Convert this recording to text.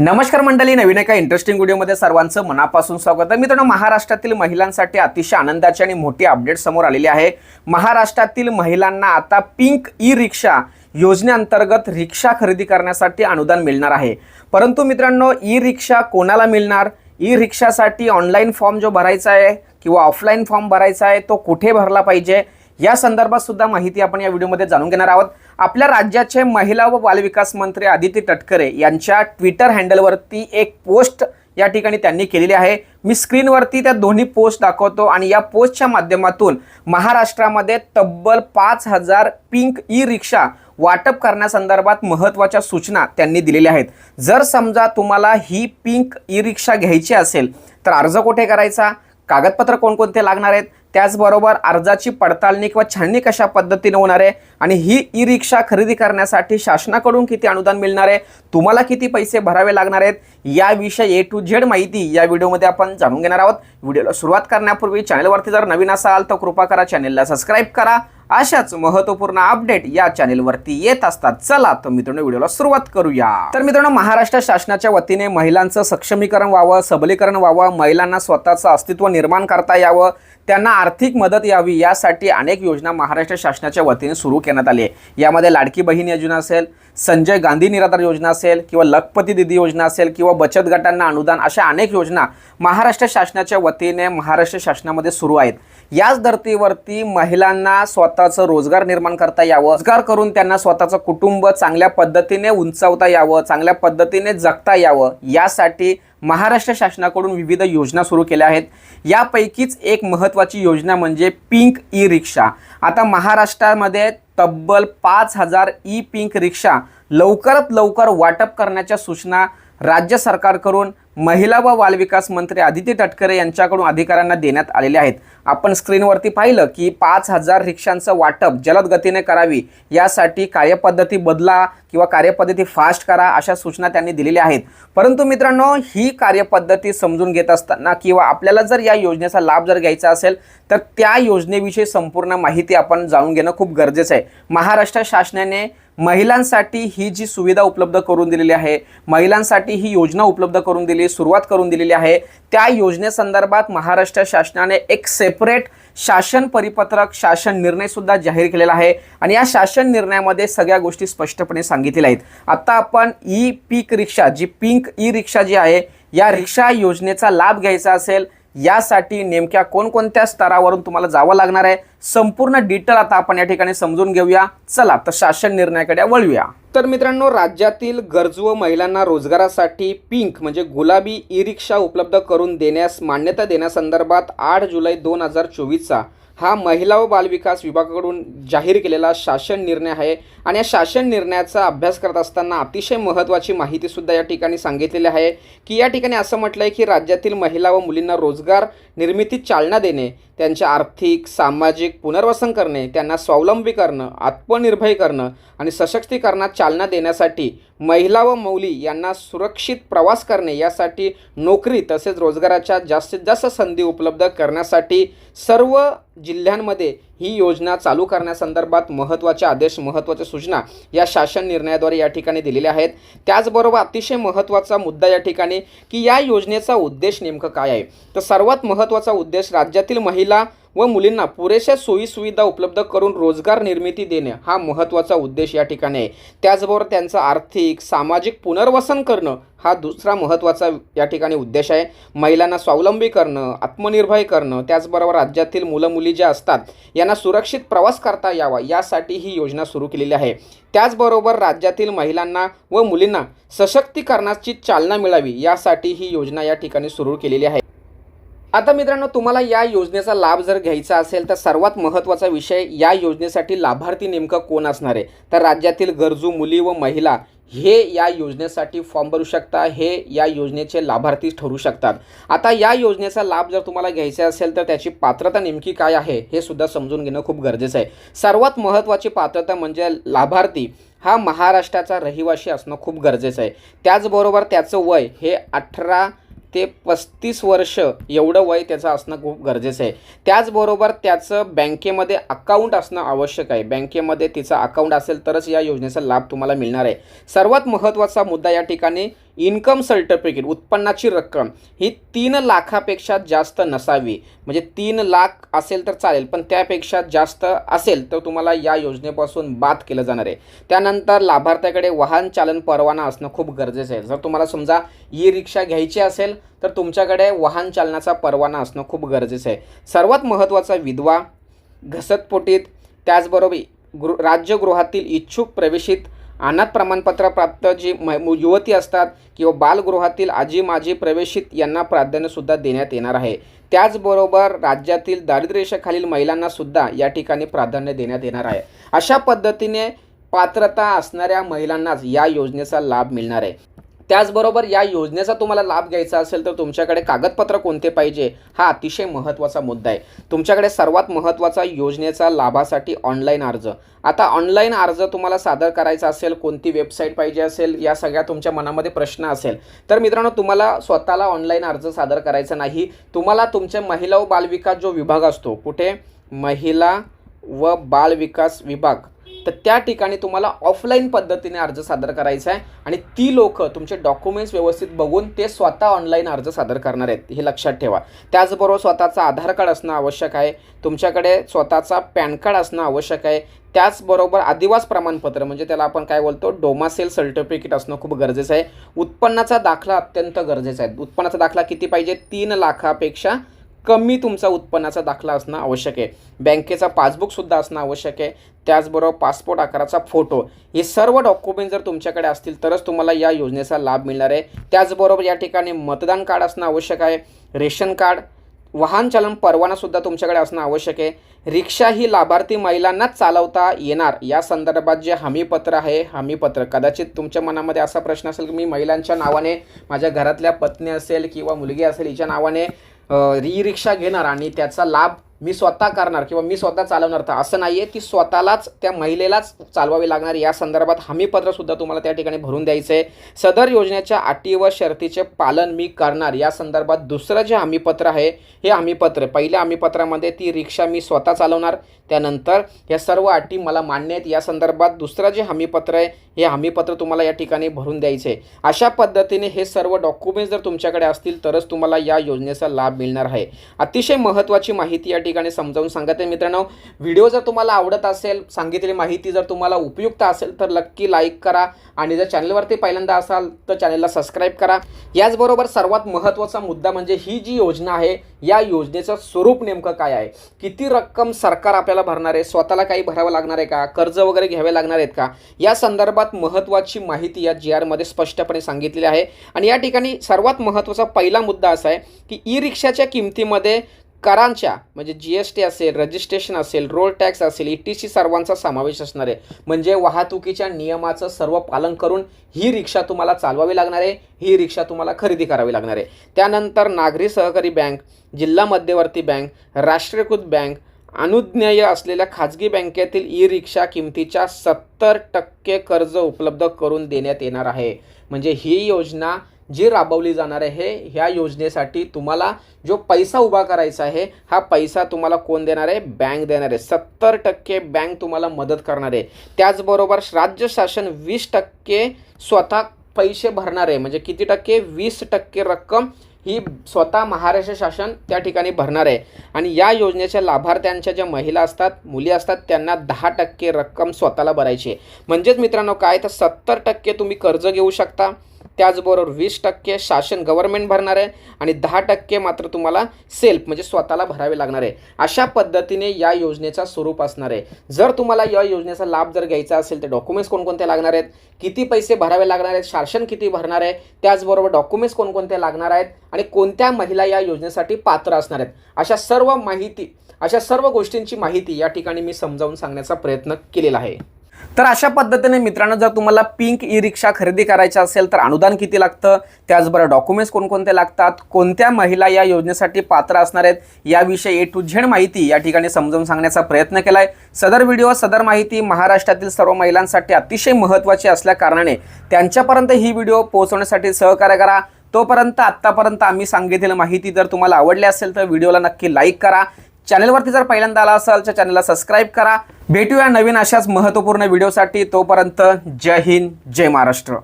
नमस्कार मंडळी नवीन एका इंटरेस्टिंग व्हिडिओमध्ये सर्वांचं मनापासून स्वागत आहे. मित्रांनो महाराष्ट्रातील महिलांसाठी अतिशय आनंदाची आणि मोठी अपडेट समोर आलेली आहे. महाराष्ट्रातील महिलांना आता पिंक ई रिक्षा योजनेअंतर्गत रिक्षा खरेदी करण्यासाठी अनुदान मिळणार आहे. परंतु मित्रांनो ई रिक्षा कोणाला मिळणार? ई रिक्षासाठी ऑनलाईन फॉर्म जो भरायचा आहे किंवा ऑफलाईन फॉर्म भरायचा आहे तो कुठे भरला पाहिजे? या संदर्भात सुद्धा माहिती आपण या व्हिडिओमध्ये जाणून घेणार आहोत. आपल्या राज्याचे महिला व बालविकास मंत्री आदिती तटकरे यांच्या ट्विटर हँडलवरती एक पोस्ट या ठिकाणी त्यांनी केलेली आहे. मी स्क्रीनवरती त्या दोन्ही पोस्ट दाखवतो आणि या पोस्टच्या माध्यमातून महाराष्ट्रामध्ये तब्बल पाच हजार पिंक ई रिक्षा वाटप करण्यासंदर्भात महत्त्वाच्या सूचना त्यांनी दिलेल्या आहेत. जर समजा तुम्हाला ही पिंक ई रिक्षा घ्यायची असेल तर अर्ज कुठे करायचा? कागदपत्र कोणकोणते लागणार आहेत? त्याचबरोबर अर्जाची पडताळणी किंवा छाननी कशा पद्धतीने होणार आहे? आणि ही ई रिक्षा खरेदी करण्यासाठी शासनाकडून किती अनुदान मिळणार आहे? तुम्हाला किती पैसे भरावे लागणार आहेत? याविषयी ए टू झेड माहिती या व्हिडिओमध्ये आपण जाणून घेणार आहोत. व्हिडिओला सुरुवात करण्यापूर्वी चॅनलवरती जर नवीन असाल तर कृपा करा चॅनलला सबस्क्राईब करा. अशाच महत्त्वपूर्ण अपडेट या चॅनेलवरती येत असतात. चला तर मित्रांनो व्हिडिओला सुरुवात करूया. तर मित्रांनो महाराष्ट्र शासनाच्या वतीने महिलांचं सक्षमीकरण व्हावं सबलीकरण व्हावं महिलांना स्वतःचं अस्तित्व निर्माण करता यावं त्यांना आर्थिक मदत यावी यासाठी अनेक योजना महाराष्ट्र शासनाच्या वतीने सुरू करण्यात आली आहे. यामध्ये लाडकी बहीण योजना असेल संजय गांधी निराधार योजना असेल किंवा लखपती दिदी योजना असेल किंवा बचत गटांना अनुदान अशा अनेक योजना महाराष्ट्र शासनाच्या वतीने महाराष्ट्र शासनामध्ये सुरू आहेत. याच धर्तीवरती महिलांना स्वतःचं रोजगार निर्माण करता यावं रोजगार करून त्यांना स्वतःचं कुटुंब चांगल्या पद्धतीने उंचावता यावं चांगल्या पद्धतीने जगता यावं यासाठी महाराष्ट्र शासनाकडून विविध योजना सुरू केल्या आहेत. यापैकीच एक महत्त्वाची योजना म्हणजे पिंक ई रिक्षा आता महाराष्ट्रामध्ये तब्बल पाच हजार ई पिंक रिक्षा लवकरात लवकर वाटप करण्याच्या सूचना राज्य सरकारकडून महिला व बालविकास मंत्री आदिती तटकरे यांच्याकडून अधिकाऱ्यांना देण्यात आलेल्या आहेत. आपण स्क्रीनवरती पाहिलं की पाच हजार रिक्षांचं वाटप जलद गतीने करावी यासाठी कार्यपद्धती बदला किंवा कार्यपद्धती फास्ट करा अशा सूचना त्यांनी दिलेल्या आहेत. परंतु मित्रांनो ही कार्यपद्धती समजून घेत असताना किंवा आपल्याला जर या योजनेचा लाभ जर घ्यायचा असेल तर त्या योजनेविषयी संपूर्ण माहिती आपण जाणून घेणं खूप गरजेचं आहे. महाराष्ट्र शासनाने महिलांसाठी ही जी सुविधा उपलब्ध करून दिलेली आहे महिलांसाठी ही योजना उपलब्ध करून दिली सुरुवात करून दिलेली आहे त्या योजनेसंदर्भात महाराष्ट्र शासनाने एक सेपरेट शासन परिपत्रक शासन निर्णय सुद्धा जाहीर केलेला आहे. आणि या शासन निर्णयामध्ये सगळ्या गोष्टी स्पष्टपणे सांगितलेल्या आहेत. आता आपण ई पीक रिक्षा जी पिंक ई रिक्षा जी आहे या रिक्षा योजनेचा लाभ घ्यायचा असेल यासाठी नेमक्या कोणकोणत्या स्तरावरून तुम्हाला जावं लागणार आहे? संपूर्ण डिटेल आता आपण या ठिकाणी समजून घेऊया. चला तर शासन निर्णयाकडे वळूया. तर मित्रांनो राज्यातील गरजू व महिलांना रोजगारासाठी पिंक म्हणजे गुलाबी ई रिक्षा उपलब्ध करून देण्यास मान्यता देण्यासंदर्भात आठ जुलै दोन हजार चोवीसचा हा महिला व बालविकास विभागाकडून जाहीर केलेला शासन निर्णय आहे. आणि या शासन निर्णयाचा अभ्यास करत असताना अतिशय महत्त्वाची माहितीसुद्धा या ठिकाणी सांगितलेली आहे की या ठिकाणी असं म्हटलं आहे की राज्यातील महिला व मुलींना रोजगार निर्मितीत चालना देणे त्यांचे आर्थिक सामाजिक पुनर्वसन करणे त्यांना स्वावलंबी करणं आत्मनिर्भय करणं आणि सशक्तीकरणात चालना देण्यासाठी महिला व मौली यांना सुरक्षित प्रवास करणे यासाठी नोकरी तसेच रोजगाराच्या जास्तीत जास्त संधी उपलब्ध करण्यासाठी सर्व जिल्ह्यांमध्ये ही योजना चालू करण्यासंदर्भात महत्त्वाचे आदेश महत्त्वाच्या सूचना या शासन निर्णयाद्वारे या ठिकाणी दिलेल्या आहेत. त्याचबरोबर अतिशय महत्त्वाचा मुद्दा या ठिकाणी की या योजनेचा उद्देश नेमकं काय आहे? तर सर्वात महत्त्वाचा उद्देश राज्यातील महिला व मुलींना पुरेशा सोयीसुविधा उपलब्ध करून रोजगार निर्मिती देणे हा महत्त्वाचा उद्देश या ठिकाणी आहे. त्याचबरोबर त्यांचं आर्थिक सामाजिक पुनर्वसन करणं हा दुसरा महत्त्वाचा या ठिकाणी उद्देश आहे. महिलांना स्वावलंबी करणं आत्मनिर्भय करणं त्याचबरोबर राज्यातील मुलं मुली ज्या असतात यांना सुरक्षित प्रवास करता यावा यासाठी ही योजना सुरू केलेली आहे. त्याचबरोबर राज्यातील महिलांना व मुलींना सशक्तीकरणाची चालना मिळावी यासाठी ही योजना या ठिकाणी सुरू केलेली आहे. आता मित्रांनो तुम्हाला या योजनेचा लाभ जर घ्यायचा असेल तर सर्वात महत्त्वाचा विषय या योजनेसाठी लाभार्थी नेमकं कोण असणार आहे? तर राज्यातील गरजू मुली व महिला हे या योजनेसाठी फॉर्म भरू शकता हे या योजनेचे लाभार्थी ठरू शकतात. आता या योजनेचा लाभ जर तुम्हाला घ्यायचा असेल तर त्याची पात्रता नेमकी काय आहे हे सुद्धा समजून घेणं खूप गरजेचं आहे. सर्वात महत्त्वाची पात्रता म्हणजे लाभार्थी हा महाराष्ट्राचा रहिवासी असणं खूप गरजेचं आहे. त्याचबरोबर त्याचं वय हे अठरा ते पस्तीस वर्ष एवढं वय त्याचं असणं खूप गरजेचं आहे. त्याचबरोबर त्याचं बँकेमध्ये अकाउंट असणं आवश्यक आहे. बँकेमध्ये तिचं अकाउंट असेल तरच या योजनेचा लाभ तुम्हाला मिळणार आहे. सर्वात महत्त्वाचा मुद्दा या ठिकाणी इन्कम सर्टिफिकेट उत्पन्नाची रक्कम ही तीन लाखापेक्षा जास्त नसावी. म्हणजे तीन लाख असेल तर चालेल पण त्यापेक्षा जास्त असेल तर तुम्हाला या योजनेपासून बाद केलं जाणार आहे. त्यानंतर लाभार्थ्याकडे वाहन चालन परवाना असणं खूप गरजेचं आहे. जर तुम्हाला समजा ई रिक्षा घ्यायची असेल तर तुमच्याकडे वाहन चालनाचा परवाना असणं खूप गरजेचं आहे. सर्वात महत्त्वाचा विधवा घसतपोटीत त्याचबरोबर गृ राज्यगृहातील इच्छुक प्रवेशित अनाथ प्रमाणपत्र प्राप्त जी युवती असतात किंवा बालगृहातील आजी माजी प्रवेशित यांना प्राधान्यसुद्धा देण्यात येणार आहे. त्याचबरोबर राज्यातील दारिद्र्यरेषेखालील महिलांनासुद्धा या ठिकाणी प्राधान्य देण्यात येणार आहे. अशा पद्धतीने पात्रता असणाऱ्या महिलांनाच या योजनेचा लाभ मिळणार आहे. त्याचबरोबर या योजनेचा तुम्हाला लाभ घ्यायचा असेल तर तुमच्याकडे कागदपत्र कोणते पाहिजे हा अतिशय महत्त्वाचा मुद्दा आहे. तुमच्याकडे सर्वात महत्त्वाचा योजनेचा लाभासाठी ऑनलाईन अर्ज. आता ऑनलाईन अर्ज तुम्हाला सादर करायचा असेल कोणती वेबसाईट पाहिजे असेल या सगळ्या तुमच्या मनामध्ये प्रश्न असेल तर मित्रांनो तुम्हाला स्वतःला ऑनलाईन अर्ज सादर करायचा नाही. तुम्हाला तुमच्या महिला व बालविकास जो विभाग असतो कुठे? महिला व बालविकास विभाग. तर त्या ठिकाणी तुम्हाला ऑफलाईन पद्धतीने अर्ज सादर करायचा आहे. आणि ती लोक तुमचे डॉक्युमेंट्स व्यवस्थित बघून ते स्वतः ऑनलाईन अर्ज सादर करणार आहेत हे लक्षात ठेवा. त्याचबरोबर स्वतःचा आधार कार्ड असणं आवश्यक आहे. तुमच्याकडे स्वतःचा पॅन कार्ड असणं आवश्यक आहे. त्याचबरोबर आदिवास प्रमाणपत्र म्हणजे त्याला आपण काय बोलतो डोमासेल सर्टिफिकेट असणं खूप गरजेचं आहे. उत्पन्नाचा दाखला अत्यंत गरजेचा आहे. उत्पन्नाचा दाखला किती पाहिजे? तीन लाखापेक्षा कमी तुमचा उत्पन्नाचा दाखला असणं आवश्यक आहे. बँकेचा पासबुकसुद्धा असणं आवश्यक आहे. त्याचबरोबर पासपोर्ट आकाराचा फोटो. हे सर्व डॉक्युमेंट जर तुमच्याकडे असतील तरच तुम्हाला या योजनेचा लाभ मिळणार आहे. त्याचबरोबर या ठिकाणी मतदान कार्ड असणं आवश्यक आहे. रेशन कार्ड वाहन चालन परवानासुद्धा तुमच्याकडे असणं आवश्यक आहे. रिक्षा ही लाभार्थी महिलांनाच चालवता येणार. या संदर्भात जे हमीपत्र आहे हमीपत्र कदाचित तुमच्या मनामध्ये असा प्रश्न असेल की मी महिलांच्या नावाने माझ्या घरातल्या पत्नी असेल किंवा मुलगी असेल हिच्या नावाने ई रिक्षा घेणार आणि त्याचा लाभ मी स्वतः करणार किंवा मी स्वतः चालवणार तर असं नाही आहे ती स्वतःलाच त्या महिलेलाच चालवावी लागणार. या संदर्भात हमीपत्रसुद्धा तुम्हाला त्या ठिकाणी भरून द्यायचं. आहे सदर योजनेच्या अटी व शर्तीचे पालन मी करणार. या संदर्भात दुसरं जे हमीपत्र आहे हे हमीपत्र पहिल्या हमीपत्रामध्ये ती रिक्षा मी स्वतः चालवणार. त्यानंतर या सर्व अटी मला मान्य आहेत. या संदर्भात दुसरं जे हमीपत्र आहे हे हमीपत्र तुम्हाला या ठिकाणी भरून द्यायचे आहे. अशा पद्धतीने हे सर्व डॉक्युमेंट्स जर तुमच्याकडे असतील तरच तुम्हाला या योजनेचा लाभ मिळणार आहे. अतिशय महत्त्वाची माहिती या ठिकाणी समजावून सांगत आहे मित्रांनो. व्हिडिओ जर तुम्हाला आवडत असेल सांगितलेली माहिती जर तुम्हाला उपयुक्त असेल तर नक्की लाईक करा. आणि जर चॅनलवरती पहिल्यांदा असाल तर चॅनलला सबस्क्राईब करा. याचबरोबर सर्वात महत्त्वाचा मुद्दा म्हणजे ही जी योजना आहे या योजनेचं स्वरूप नेमकं काय आहे? किती रक्कम सरकार आपल्याला भरणार आहे? स्वतःला काही भरावं लागणार आहे का? कर्ज वगैरे घ्यावे लागणार आहेत का? या संदर्भात महत्त्वाची माहिती या जी आरमध्ये स्पष्टपणे सांगितलेली आहे. आणि या ठिकाणी सर्वात महत्त्वाचा पहिला मुद्दा असा आहे की ई रिक्षाच्या किमतीमध्ये करांच्या म्हणजे जी एस टी असेल रजिस्ट्रेशन असेल रोड टॅक्स असेल ई टी सी सर्वांचा समावेश असणार आहे. म्हणजे वाहतुकीच्या नियमाचं सर्व पालन करून ही रिक्षा तुम्हाला चालवावी लागणार आहे ही रिक्षा तुम्हाला खरेदी करावी लागणार आहे. त्यानंतर नागरी सहकारी बँक जिल्हा मध्यवर्ती बँक राष्ट्रीयकृत बँक अनुज्ञेय असलेल्या खाजगी बँकेतील ई रिक्षा किमतीच्या सत्तर टक्के कर्ज उपलब्ध करून देण्यात येणार आहे. म्हणजे ही योजना जी राबवली जाणार आहे ह्या योजनेसाठी तुम्हाला जो पैसा उभा करायचा आहे हा पैसा तुम्हाला कोण देणार आहे? बँक देणार आहे. सत्तर टक्के बँक तुम्हाला मदत करणार आहे. त्याचबरोबर राज्य शासन वीस टक्के स्वतः पैसे भरणार आहे. म्हणजे किती टक्के? वीस टक्के रक्कम ही स्वतः महाराष्ट्र शासन त्या ठिकाणी भरणार आहे. आणि या योजनेच्या लाभार्थ्यांच्या ज्या महिला असतात मुली असतात त्यांना दहा टक्के रक्कम स्वतःला भरायची आहे. म्हणजेच मित्रांनो काय? तर सत्तर टक्के तुम्ही कर्ज घेऊ शकता. त्याचबरोबर वीस टक्के शासन गव्हर्नमेंट भरणार आहे आणि दहा टक्के मात्र तुम्हाला सेल्फ म्हणजे स्वतःला भरावे लागणार आहे. अशा पद्धतीने या योजनेचा स्वरूप असणार आहे. जर तुम्हाला या योजनेचा लाभ जर घ्यायचा असेल तर डॉक्युमेंट्स कोणकोणते लागणार आहेत? किती पैसे भरावे लागणार आहेत? शासन किती भरणार आहे? त्याचबरोबर डॉक्युमेंट्स कोणकोणते लागणार आहेत? आणि कोणत्या महिला या योजनेसाठी पात्र असणार आहेत? अशा सर्व माहिती अशा सर्व गोष्टींची माहिती या ठिकाणी मी समजावून सांगण्याचा प्रयत्न केलेला आहे. तर अशा पद्धतीने मित्रांनो जर तुम्हाला पिंक ई रिक्षा खरेदी करायची असेल तर अनुदान किती लागतं? त्याचबरोबर डॉक्युमेंट्स कोणकोणते लागतात? कोणत्या महिला या योजनेसाठी पात्र असणार आहेत? याविषयी ए टू झेड माहिती या ठिकाणी समजावून सांगण्याचा प्रयत्न केला आहे सदर व्हिडिओ सदर माहिती महाराष्ट्रातील सर्व महिलांसाठी अतिशय महत्त्वाची असल्याकारणाने त्यांच्यापर्यंत ही व्हिडिओ पोहोचवण्यासाठी सहकार्य करा. तोपर्यंत आत्तापर्यंत आम्ही सांगितलेली माहिती जर तुम्हाला आवडली असेल तर व्हिडिओला नक्की लाईक करा. चॅनलवरती जर पहिल्यांदा आला असाल तर चॅनलला सबस्क्राईब करा. भेटूया नवीन अशाच महत्त्वपूर्ण व्हिडिओसाठी. तोपर्यंत जय हिंद जय महाराष्ट्र.